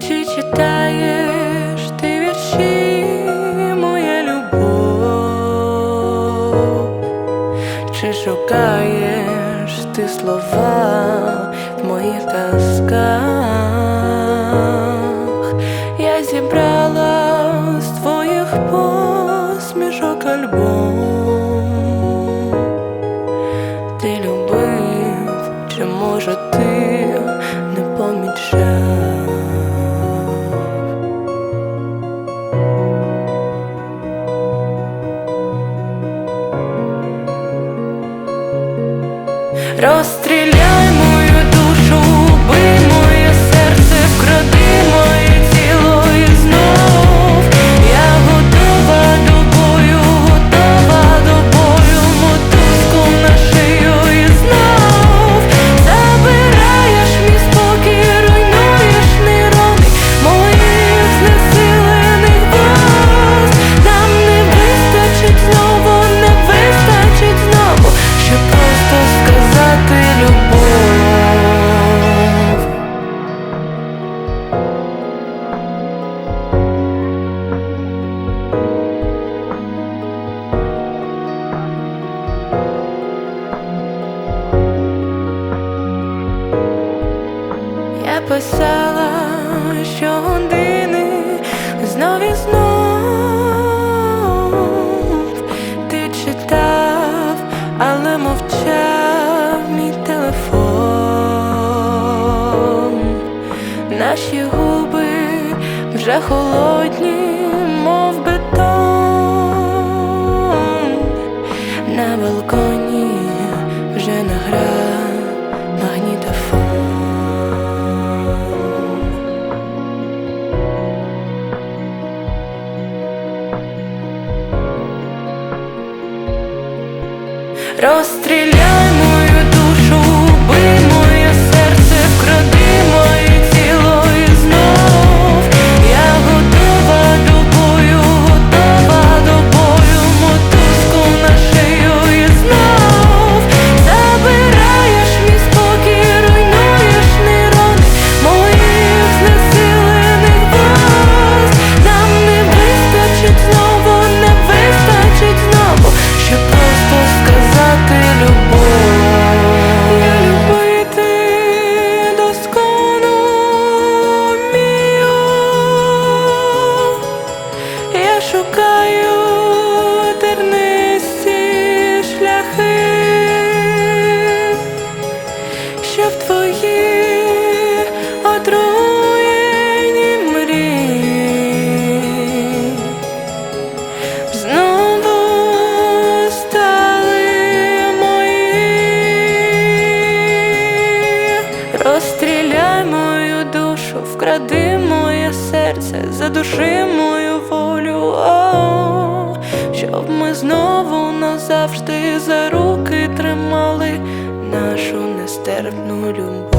Чи читаєш ти вірші, моя любов? Чи шукаєш ти слова в моїх казках? Я зібрала з твоїх посмішок альбом. Ти любив, чи може Розстріляй писала щогодини знов і знов Ти читав, але мовчав мій телефон. Наші губи вже холодні, Розстріляй вкради моє серце, задуши мою волю, О, щоб ми знову назавжди за руки тримали нашу нестерпну любов.